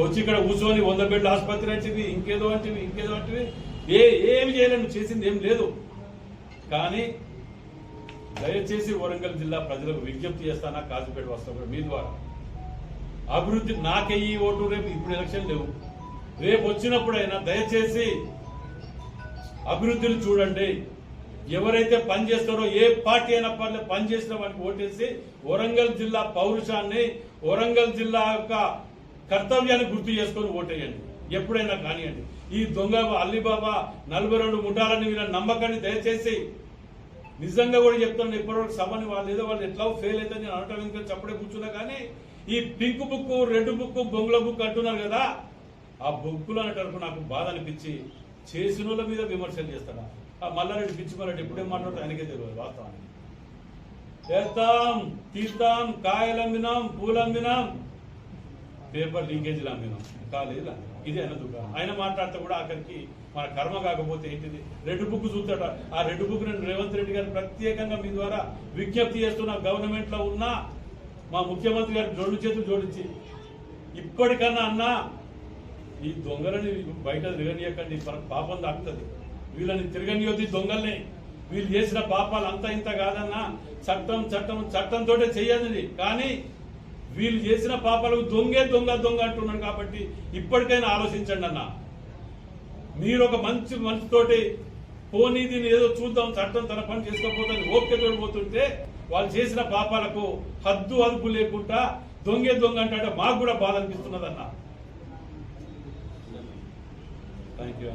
వచ్చి ఇక్కడ కూర్చొని వంద బెడ్ల ఆసుపత్రి అంటివి ఇంకేదో అంటివి ఇంకేదో అంటివి. ఏ ఏమి చేయలేము చేసింది ఏం లేదు. కానీ దయచేసి వరంగల్ జిల్లా ప్రజలకు విజ్ఞప్తి చేస్తానా కాజుపేట వస్తా మీ ద్వారా. అభివృద్ధి నాకెయ్యి ఓటు రేపు ఇప్పుడు ఎలక్షన్ లేవు. రేపు వచ్చినప్పుడైనా దయచేసి అభివృద్ధిని చూడండి. ఎవరైతే పని చేస్తారో ఏ పార్టీ అయినా పర్లేదు పని చేసిన వారికి ఓటేసి వరంగల్ జిల్లా పౌరుషాన్ని వరంగల్ జిల్లా యొక్క కర్తవ్యాన్ని గుర్తు చేసుకొని ఓటేయండి. ఎప్పుడైనా కానివ్వండి. ఈ దొంగ అల్లిబాబా నలభై రెండు ముఠాలని మీరు నమ్మకాన్ని దయచేసి నిజంగా కూడా చెప్తాను ఇప్పటివరకు సభని వాళ్ళు ఏదో వాళ్ళు ఎట్లా ఫెయిల్ అయితే నేను అనటం ఇంకా చెప్పడే కూర్చున్నా కానీ ఈ పింక్ బుక్ రెడ్ బుక్ బొంగుల బుక్ అంటున్నారు కదా ఆ బుక్కులు అనేటప్పుడు నాకు బాధ అనిపించి చేసిన వాళ్ళ మీద విమర్శలు చేస్తాడా? ఆ మల్లారెడ్డి పిచ్చిమల్లారెడ్డి ఎప్పుడేం మాట్లాడుతూ ఆయనకే తెలియదు వాస్తవానికి. చేస్తాం తీస్తాం కాయలమ్మినాం పూలమ్మినాం పేపర్ లీకేజీలు అమ్మినాం కాలేదు ఇదే అన్న దుకాణం ఆయన మాట్లాడితే కూడా ఆఖరికి మన కర్మ కాకపోతే ఏంటిది? రెడ్ బుక్ చూస్తాడు. ఆ రెడ్ బుక్ నేను రేవంత్ రెడ్డి గారు ప్రత్యేకంగా మీ ద్వారా విజ్ఞప్తి చేస్తున్న గవర్నమెంట్లో ఉన్న మా ముఖ్యమంత్రి గారు జోడు చేతులు జోడించి ఇప్పటికన్నా అన్నా ఈ దొంగలని బయట తిరగనీయకండి. మనకు పాపం దాకుతుంది. వీళ్ళని తిరగనీయొద్దు దొంగల్ని. వీళ్ళు చేసిన పాపాలు అంత ఇంత కాదన్నా చట్టం చట్టం చట్టంతో చెయ్యదు కానీ వీళ్ళు చేసిన పాపాలకు దొంగే దొంగ దొంగ అంటున్నాను కాబట్టి ఇప్పటికైనా ఆలోచించండి అన్న. మీరు ఒక మంచి మనసుతోటి పోనీ దీన్ని ఏదో చూద్దాం చట్టం తన పని చేసుకోకపోతే ఓపికతో పోతుంటే వాళ్ళు చేసిన పాపాలకు హద్దు అదుపు లేకుండా దొంగే దొంగ అంటే మాకు కూడా బాధ అనిపిస్తున్నదన్న థ్యాంక్ యూ